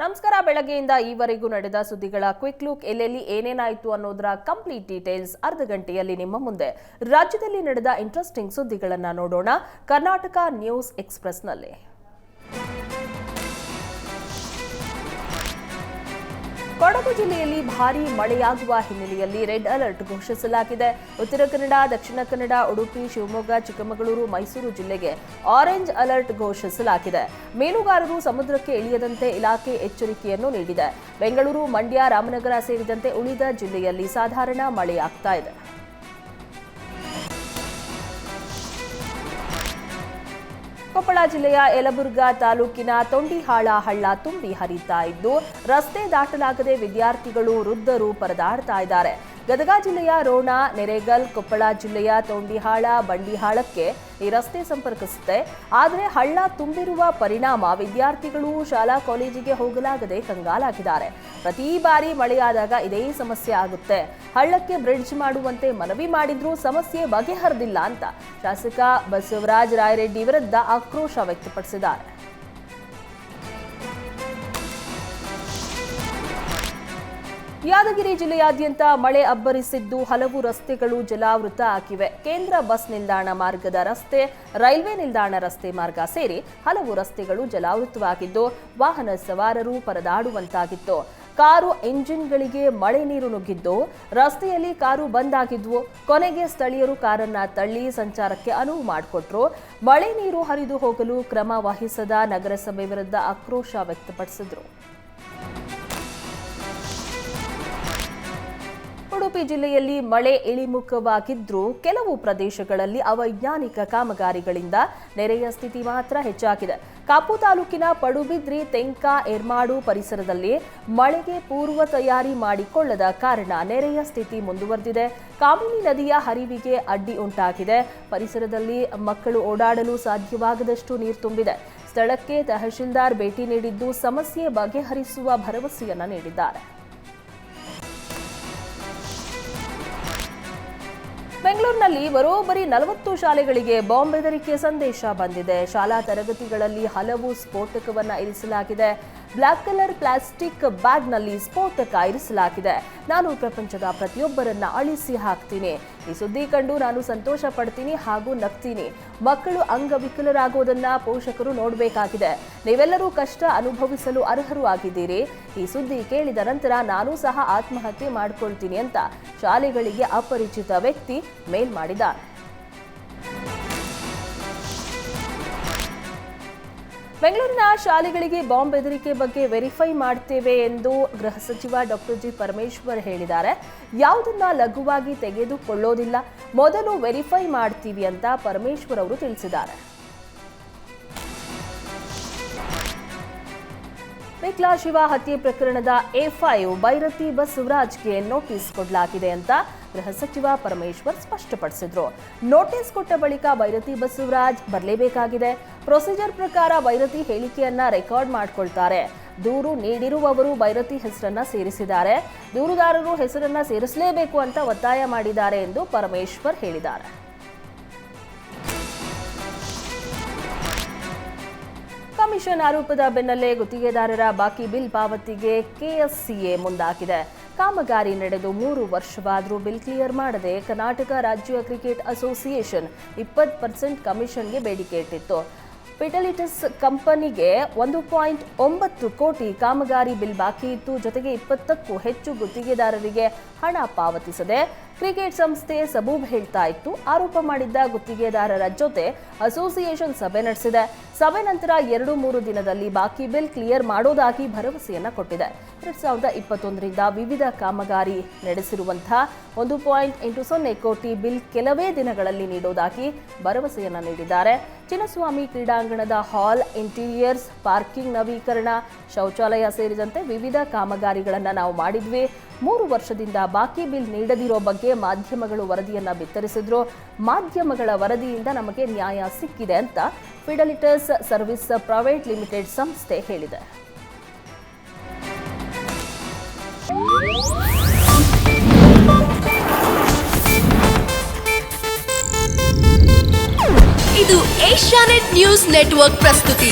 ನಮಸ್ಕಾರ, ಬೆಳಗ್ಗೆಯಿಂದ ಈವರೆಗೂ ನಡೆದ ಸುದ್ದಿಗಳ ಕ್ವಿಕ್ ಲುಕ್ ಎಲ್ಲೆಲ್ಲಿ ಏನೇನಾಯಿತು ಅನ್ನೋದರ ಕಂಪ್ಲೀಟ್ ಡೀಟೇಲ್ಸ್ ಅರ್ಧ ಗಂಟೆಯಲ್ಲಿ ನಿಮ್ಮ ಮುಂದೆ. ರಾಜ್ಯದಲ್ಲಿ ನಡೆದ ಇಂಟ್ರೆಸ್ಟಿಂಗ್ ಸುದ್ದಿಗಳನ್ನು ನೋಡೋಣ. ಕರ್ನಾಟಕ ನ್ಯೂಸ್ ಎಕ್ಸ್ಪ್ರೆಸ್ನಲ್ಲಿ. ಕೊಡಗು ಜಿಲ್ಲೆಯಲ್ಲಿ ಭಾರೀ ಮಳೆಯಾಗುವ ಹಿನ್ನೆಲೆಯಲ್ಲಿ ರೆಡ್ ಅಲರ್ಟ್ ಘೋಷಿಸಲಾಗಿದೆ. ಉತ್ತರ ಕನ್ನಡ, ದಕ್ಷಿಣ ಕನ್ನಡ, ಉಡುಪಿ, ಶಿವಮೊಗ್ಗ, ಚಿಕ್ಕಮಗಳೂರು, ಮೈಸೂರು ಜಿಲ್ಲೆಗೆ ಆರೆಂಜ್ ಅಲರ್ಟ್ ಘೋಷಿಸಲಾಗಿದೆ. ಮೀನುಗಾರರು ಸಮುದ್ರಕ್ಕೆ ಇಳಿಯದಂತೆ ಇಲಾಖೆ ಎಚ್ಚರಿಕೆಯನ್ನು ನೀಡಿದೆ. ಬೆಂಗಳೂರು, ಮಂಡ್ಯ, ರಾಮನಗರ ಸೇರಿದಂತೆ ಉಳಿದ ಜಿಲ್ಲೆಯಲ್ಲಿ ಸಾಧಾರಣ ಮಳೆಯಾಗ್ತಾ ಇದೆ. ಕೊಪ್ಪಳ ಜಿಲ್ಲೆಯ ಯಲಬುರ್ಗಾ ತಾಲೂಕಿನ ತೊಂಡಿಹಾಳ ಹಳ್ಳ ತುಂಬಿ ಹರಿತಾ ಇದ್ದು, ರಸ್ತೆ ದಾಟಲಾಗದೆ ವಿದ್ಯಾರ್ಥಿಗಳು ವೃದ್ಧರು ಪರದಾಡ್ತಾ ಇದ್ದಾರೆ. ಗದಗ ಜಿಲ್ಲೆಯ ರೋಣ, ನೆರೆಗಲ್, ಕೊಪ್ಪಳ ಜಿಲ್ಲೆಯ ತೋಂಡಿಹಾಳ, ಬಂಡಿಹಾಳಕ್ಕೆ ಈ ರಸ್ತೆ ಸಂಪರ್ಕಿಸುತ್ತೆ. ಆದರೆ ಹಳ್ಳ ತುಂಬಿರುವ ಪರಿಣಾಮ ವಿದ್ಯಾರ್ಥಿಗಳು ಶಾಲಾ ಕಾಲೇಜಿಗೆ ಹೋಗಲಾಗದೆ ಕಂಗಾಲಾಗಿದ್ದಾರೆ. ಪ್ರತಿ ಬಾರಿ ಮಳೆಯಾದಾಗ ಇದೇ ಸಮಸ್ಯೆ ಆಗುತ್ತೆ. ಹಳ್ಳಕ್ಕೆ ಬ್ರಿಡ್ಜ್ ಮಾಡುವಂತೆ ಮನವಿ ಮಾಡಿದ್ರೂ ಸಮಸ್ಯೆ ಬಗೆಹರಿದಿಲ್ಲ ಅಂತ ಶಾಸಕ ಬಸವರಾಜ ರಾಯರೆಡ್ಡಿ ವಿರುದ್ಧ ಆಕ್ರೋಶ ವ್ಯಕ್ತಪಡಿಸಿದ್ದಾರೆ. ಯಾದಗಿರಿ ಜಿಲ್ಲೆಯಾದ್ಯಂತ ಮಳೆ ಅಬ್ಬರಿಸಿದ್ದು ಹಲವು ರಸ್ತೆಗಳು ಜಲಾವೃತ ಆಗಿವೆ ಕೇಂದ್ರ ಬಸ್ ನಿಲ್ದಾಣ ಮಾರ್ಗದ ರಸ್ತೆ, ರೈಲ್ವೆ ನಿಲ್ದಾಣ ರಸ್ತೆ ಮಾರ್ಗ ಸೇರಿ ಹಲವು ರಸ್ತೆಗಳು ಜಲಾವೃತವಾಗಿದ್ದು, ವಾಹನ ಸವಾರರು ಪರದಾಡುವಂತಾಗಿತ್ತು. ಕಾರು ಎಂಜಿನ್ಗಳಿಗೆ ಮಳೆ ನೀರು ನುಗ್ಗಿದ್ದು, ರಸ್ತೆಯಲ್ಲಿ ಕಾರು ಬಂದ್ ಆಗಿದ್ವು. ಕೊನೆಗೆ ಸ್ಥಳೀಯರು ಕಾರನ್ನ ತಳ್ಳಿ ಸಂಚಾರಕ್ಕೆ ಅನುವು ಮಾಡಿಕೊಟ್ರು. ಮಳೆ ನೀರು ಹರಿದು ಹೋಗಲು ಕ್ರಮ ವಹಿಸದ ನಗರಸಭೆ ವಿರುದ್ಧ ಆಕ್ರೋಶ ವ್ಯಕ್ತಪಡಿಸಿದ್ರು. ಉಡುಪಿ ಜಿಲ್ಲೆಯಲ್ಲಿ ಮಳೆ ಇಳಿಮುಖವಾಗಿದ್ರೂ ಕೆಲವು ಪ್ರದೇಶಗಳಲ್ಲಿ ಅವೈಜ್ಞಾನಿಕ ಕಾಮಗಾರಿಗಳಿಂದ ನೆರೆಯ ಸ್ಥಿತಿ ಮಾತ್ರ ಹೆಚ್ಚಾಗಿದೆ. ಕಾಪು ತಾಲೂಕಿನ ಪಡುಬಿದ್ರಿ, ತೆಂಕ, ಎರ್ಮಾಡು ಪರಿಸರದಲ್ಲಿ ಮಳೆಗೆ ಪೂರ್ವ ತಯಾರಿ ಮಾಡಿಕೊಳ್ಳದ ಕಾರಣ ನೆರೆಯ ಸ್ಥಿತಿ ಮುಂದುವರೆದಿದೆ. ಕಾಮಿನಿ ನದಿಯ ಹರಿವಿಗೆ ಅಡ್ಡಿ ಉಂಟಾಗಿದೆ. ಪರಿಸರದಲ್ಲಿ ಮಕ್ಕಳು ಓಡಾಡಲು ಸಾಧ್ಯವಾಗದಷ್ಟು ನೀರು ತುಂಬಿದೆ. ಸ್ಥಳಕ್ಕೆ ತಹಶೀಲ್ದಾರ್ ಭೇಟಿ ನೀಡಿದ್ದು ಸಮಸ್ಯೆ ಬಗೆಹರಿಸುವ ಭರವಸೆಯನ್ನ ನೀಡಿದ್ದಾರೆ. ಬೆಂಗಳೂರಿನಲ್ಲಿ ಬರೋಬ್ಬರಿ ನಲವತ್ತು ಶಾಲೆಗಳಿಗೆ ಬಾಂಬ್ ಬೆದರಿಕೆ ಸಂದೇಶ ಬಂದಿದೆ. ಶಾಲಾ ತರಗತಿಗಳಲ್ಲಿ ಹಲವು ಸ್ಫೋಟಕವನ್ನು ಇರಿಸಲಾಗಿದೆ. ಬ್ಲಾಕ್ ಕಲರ್ ಪ್ಲಾಸ್ಟಿಕ್ ಬ್ಯಾಗ್ನಲ್ಲಿ ಸ್ಫೋಟಕ ಇರಿಸಲಾಗಿದೆ. ನಾನು ಪ್ರಪಂಚದ ಪ್ರತಿಯೊಬ್ಬರನ್ನ ಅಳಿಸಿ ಹಾಕ್ತೀನಿ. ಈ ಸುದ್ದಿ ಕಂಡು ನಾನು ಸಂತೋಷ ಪಡ್ತೀನಿ ಹಾಗೂ ನಗ್ತೀನಿ. ಮಕ್ಕಳು ಅಂಗವಿಕಲರಾಗೋದನ್ನ ಪೋಷಕರು ನೋಡಬೇಕಾಗಿದೆ. ನೀವೆಲ್ಲರೂ ಕಷ್ಟ ಅನುಭವಿಸಲು ಅರ್ಹರು ಆಗಿದ್ದೀರಿ. ಈ ಸುದ್ದಿ ಕೇಳಿದ ನಂತರ ನಾನು ಸಹ ಆತ್ಮಹತ್ಯೆ ಮಾಡ್ಕೊಳ್ತೀನಿ ಅಂತ ಶಾಲೆಗಳಿಗೆ ಅಪರಿಚಿತ ವ್ಯಕ್ತಿ ಮೇಲ್ ಮಾಡಿದ್ದಾರೆ ಬೆಂಗಳೂರಿನ ಶಾಲೆಗಳಿಗೆ ಬಾಂಬ್ ಬೆದರಿಕೆ ಬಗ್ಗೆ ವೆರಿಫೈ ಮಾಡ್ತೇವೆ ಎಂದು ಗೃಹ ಸಚಿವ ಡಾಕ್ಟರ್ ಜಿ ಪರಮೇಶ್ವರ್ ಹೇಳಿದ್ದಾರೆ. ಯಾವುದನ್ನ ಲಘುವಾಗಿ ತೆಗೆದುಕೊಳ್ಳೋದಿಲ್ಲ. ಮೊದಲು ವೆರಿಫೈ ಮಾಡ್ತೀವಿ ಅಂತ ಪರಮೇಶ್ವರ್ ಅವರು ತಿಳಿಸಿದ್ದಾರೆ. ವಿಕ್ಲಾ ಶಿವ ಹತ್ಯೆ ಪ್ರಕರಣದ ಎ ಫೈವ್ ಭೈರತಿ ಬಸವರಾಜ್ಗೆ ನೋಟಿಸ್ ಕೊಡಲಾಗಿದೆ ಅಂತ ಗೃಹ ಸಚಿವ ಪರಮೇಶ್ವರ್ ಸ್ಪಷ್ಟಪಡಿಸಿದ್ರು. ನೋಟಿಸ್ ಕೊಟ್ಟ ಬಳಿಕ ಬೈರತಿ ಬಸವರಾಜ್ ಬರಲೇಬೇಕಾಗಿದೆ. ಪ್ರೊಸೀಜರ್ ಪ್ರಕಾರ ಬೈರತಿ ಹೇಳಿಕೆಯನ್ನ ರೆಕಾರ್ಡ್ ಮಾಡ್ಕೊಳ್ತಾರೆ. ದೂರು ನೀಡಿರುವವರು ಬೈರತಿ ಹೆಸರನ್ನ ಸೇರಿಸಿದ್ದಾರೆ. ದೂರುದಾರರು ಹೆಸರನ್ನ ಸೇರಿಸಲೇಬೇಕು ಅಂತ ಒತ್ತಾಯ ಮಾಡಿದ್ದಾರೆ ಎಂದು ಪರಮೇಶ್ವರ್ ಹೇಳಿದ್ದಾರೆ. ಕಮಿಷನ್ ಆರೋಪದ ಬೆನ್ನಲ್ಲೇ ಗುತ್ತಿಗೆದಾರರ ಬಾಕಿ ಬಿಲ್ ಪಾವತಿಗೆ ಕೆಎಸ್ಸಿಎ ಮುಂದಾಗಿದೆ. ಕಾಮಗಾರಿ ನಡೆದು ಮೂರು ವರ್ಷವಾದರೂ ಬಿಲ್ ಕ್ಲಿಯರ್ ಮಾಡದೆ ಕರ್ನಾಟಕ ರಾಜ್ಯ ಕ್ರಿಕೆಟ್ ಅಸೋಸಿಯೇಷನ್ ಇಪ್ಪತ್ತು ಪರ್ಸೆಂಟ್ ಕಮಿಷನ್ಗೆ ಬೇಡಿಕೆ ಇಟ್ಟಿತ್ತು. ಪಿಟಲಿಟಸ್ ಕಂಪನಿಗೆ ಒಂದು ಪಾಯಿಂಟ್ ಒಂಬತ್ತು ಕೋಟಿ ಕಾಮಗಾರಿ ಬಿಲ್ ಬಾಕಿ ಇತ್ತು ಜೊತೆಗೆ ಇಪ್ಪತ್ತಕ್ಕೂ ಹೆಚ್ಚು ಗುತ್ತಿಗೆದಾರರಿಗೆ ಹಣ ಪಾವತಿಸದೆ ಕ್ರಿಕೆಟ್ ಸಂಸ್ಥೆ ಸಬೂಬ್ ಹೇಳ್ತಾ ಇತ್ತು. ಆರೋಪ ಮಾಡಿದ್ದ ಗುತ್ತಿಗೆದಾರರ ಜೊತೆ ಅಸೋಸಿಯೇಷನ್ ಸಭೆ ನಡೆಸಿದೆ. ಸಭೆ ನಂತರ ಎರಡು ಮೂರು ದಿನದಲ್ಲಿ ಬಾಕಿ ಬಿಲ್ ಕ್ಲಿಯರ್ ಮಾಡೋದಾಗಿ ಭರವಸೆಯನ್ನ ಕೊಟ್ಟಿದೆ. ಎರಡ್ ಸಾವಿರದ ಇಪ್ಪತ್ತೊಂದರಿಂದ ವಿವಿಧ ಕಾಮಗಾರಿ ನಡೆಸಿರುವಂತಹ ಒಂದು ಪಾಯಿಂಟ್ ಎಂಟು ಸೊನ್ನೆ ಕೋಟಿ ಬಿಲ್ ಕೆಲವೇ ದಿನಗಳಲ್ಲಿ ನೀಡೋದಾಗಿ ಭರವಸೆಯನ್ನ ನೀಡಿದ್ದಾರೆ. ಚಿನ್ನಸ್ವಾಮಿ ಕ್ರೀಡಾಂಗಣದ ಹಾಲ್, ಇಂಟೀರಿಯರ್ಸ್, ಪಾರ್ಕಿಂಗ್ ನವೀಕರಣ, ಶೌಚಾಲಯ ಸೇರಿದಂತೆ ವಿವಿಧ ಕಾಮಗಾರಿಗಳನ್ನು ನಾವು ಮಾಡಿದ್ವಿ. ಮೂರು ವರ್ಷದಿಂದ ಬಾಕಿ ಬಿಲ್ ನೀಡದಿರೋ ಬಗ್ಗೆ ಮಾಧ್ಯಮಗಳು ವರದಿಯನ್ನು ಬಿತ್ತರಿಸಿದ್ರು. ಮಾಧ್ಯಮಗಳ ವರದಿಯಿಂದ ನಮಗೆ ನ್ಯಾಯ ಸಿಕ್ಕಿದೆ ಅಂತ ಫಿಡಲಿಟಸ್ ಸರ್ವಿಸ್ ಪ್ರೈವೇಟ್ ಲಿಮಿಟೆಡ್ ಸಂಸ್ಥೆ ಹೇಳಿದೆ. ಇದು ಏಷ್ಯಾನೆಟ್ ನ್ಯೂಸ್ ನೆಟ್ವರ್ಕ್ ಪ್ರಸ್ತುತಿ.